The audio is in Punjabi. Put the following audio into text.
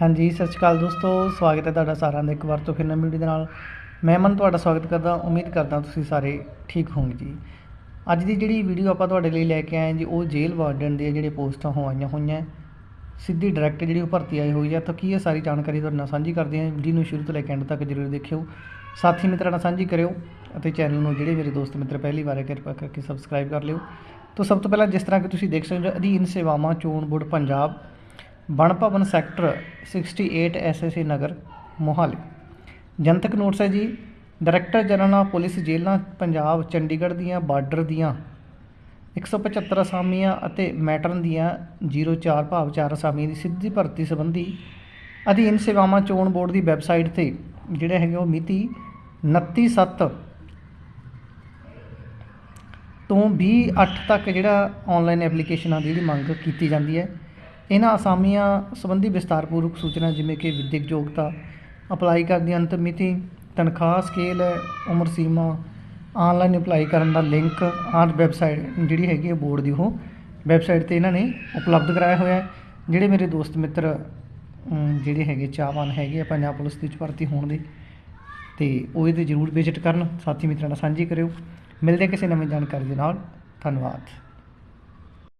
ਹਾਂਜੀ, ਸਤਿ ਸ਼੍ਰੀ ਅਕਾਲ ਦੋਸਤੋ, ਸਵਾਗਤ ਹੈ ਤੁਹਾਡਾ ਸਾਰਿਆਂ ਦਾ ਇੱਕ ਵਾਰ ਤੋਂ ਫਿਰ ਨਵੀਂ ਵੀਡੀਓ ਦੇ ਨਾਲ। ਮੈਂ ਮਨ ਤੁਹਾਡਾ ਸਵਾਗਤ ਕਰਦਾ, ਉਮੀਦ ਕਰਦਾ ਤੁਸੀਂ ਸਾਰੇ ਠੀਕ ਹੋਵੋਗੇ ਜੀ। ਅੱਜ ਦੀ ਜਿਹੜੀ ਵੀਡੀਓ ਆਪਾਂ ਤੁਹਾਡੇ ਲਈ ਲੈ ਕੇ ਆਏ ਜੀ, ਉਹ ਜੇਲ੍ਹ ਵਾਰਡਨ ਦੀਆਂ ਜਿਹੜੇ ਪੋਸਟਾਂ ਹੋਈਆਂ ਹੋਈਆਂ। ਸਿੱਧੀ ਡਾਇਰੈਕਟ ਜਿਹੜੀ ਉਹ ਭਰਤੀ ਆਈ ਹੋਈ ਹੈ ਤਾਂ ਕੀ ਇਹ ਸਾਰੀ ਜਾਣਕਾਰੀ ਤੁਹਾਡੇ ਨਾਲ ਸਾਂਝੀ ਕਰਦੇ ਹਾਂ। ਵੀਡੀਓ ਨੂੰ ਸ਼ੁਰੂ ਤੋਂ ਲੈ ਕੇ ਐਂਡ ਤੱਕ ਜ਼ਰੂਰ ਦੇਖਿਓ। ਸਾਥੀ ਮਿੱਤਰਾਂ ਨਾਲ ਸਾਂਝੀ ਕਰਿਓ ਅਤੇ ਚੈਨਲ ਨੂੰ ਜਿਹੜੇ ਮੇਰੇ ਦੋਸਤ ਮਿੱਤਰ ਪਹਿਲੀ ਵਾਰ ਹੈ, ਕਿਰਪਾ ਕਰਕੇ ਸਬਸਕ੍ਰਾਈਬ ਕਰ ਲਿਓ। ਤਾਂ ਸਭ ਤੋਂ ਪਹਿਲਾਂ ਜਿਸ ਤਰ੍ਹਾਂ ਕਿ ਤੁਸੀਂ ਦੇਖ ਸਕਦੇ ਹੋ, ਅਧੀਨ ਸੇਵਾਵਾਂ, ਚੋਣ board, Punjab Van Bhawan sector 68 SSA Nagar, Mohali. ਜਨਤਕ ਨੋਟਿਸ ਹੈ ਜੀ, ਡਾਇਰੈਕਟਰ ਜਨਰਲ ਆਫ ਪੁਲਿਸ ਜੇਲ੍ਹਾਂ ਪੰਜਾਬ, ਚੰਡੀਗੜ੍ਹ ਦੀਆਂ, ਬਾਰਡਰ ਦੀਆਂ 175 ਅਸਾਮੀਆਂ ਅਤੇ ਮੈਟਰਨ ਦੀਆਂ 04 ਭਾਵ 4 ਅਸਾਮੀਆਂ ਦੀ ਸਿੱਧੀ ਭਰਤੀ ਸੰਬੰਧੀ ਅਧੀਨ ਸੇਵਾਵਾਂ ਚੋਣ ਬੋਰਡ ਦੀ ਵੈਬਸਾਈਟ ਤੇ, ਜਿਹੜੇ ਹੈਗੇ ਉਹ ਮਿਤੀ 29 7 ਤੋਂ 20 8 ਤੱਕ ਜਿਹੜਾ ਆਨਲਾਈਨ ਐਪਲੀਕੇਸ਼ਨਾਂ ਦੀ ਜਿਹੜੀ ਮੰਗ ਕੀਤੀ ਜਾਂਦੀ ਹੈ। ਇਹਨਾਂ ਅਸਾਮੀਆਂ ਸੰਬੰਧੀ ਵਿਸਤਾਰਪੂਰਵਕ ਸੂਚਨਾ ਜਿਵੇਂ ਕਿ ਵਿਦਿਅਕ ਯੋਗਤਾ ਅਪਲਾਈ ਕਰਨ ਦੀ ਅੰਤਿਮ ਮਿਤੀ ਤਨਖਾਹ ਸਕੇਲ ਹੈ, ਉਮਰ ਸੀਮਾ ਆਨਲਾਈਨ ਅਪਲਾਈ ਕਰਨ ਦਾ ਲਿੰਕ ਆਹ ਵੈਬਸਾਈਟ ਜਿਹੜੀ ਹੈਗੀ ਹੈ ਬੋਰਡ ਦੀ ਉਹ ਵੈਬਸਾਈਟ ਤੇ ਇਹਨਾਂ ਨੇ ਉਪਲਬਧ ਕਰਾਇਆ ਹੋਇਆ ਹੈ, ਜਿਹੜੇ ਮੇਰੇ ਦੋਸਤ ਮਿੱਤਰ ਜਿਹੜੇ ਹੈਗੇ ਚਾਹਵਾਨ ਹੈਗੇ ਆ ਪੰਜਾਬ ਪੁਲਿਸ ਦੇ ਵਿੱਚ ਭਰਤੀ ਹੋਣ ਦੇ, ਤੇ ਉਹ ਇਹਦੇ ਜ਼ਰੂਰ ਵਿਜ਼ਿਟ ਕਰਨ। ਸਾਥੀ ਮਿੱਤਰਾਂ ਨਾਲ ਸਾਂਝੀ ਕਰਿਓ। ਮਿਲਦੇ ਕਿਸੇ ਨਵੀਂ ਜਾਣਕਾਰੀ ਦੇ ਨਾਲ। ਧੰਨਵਾਦ।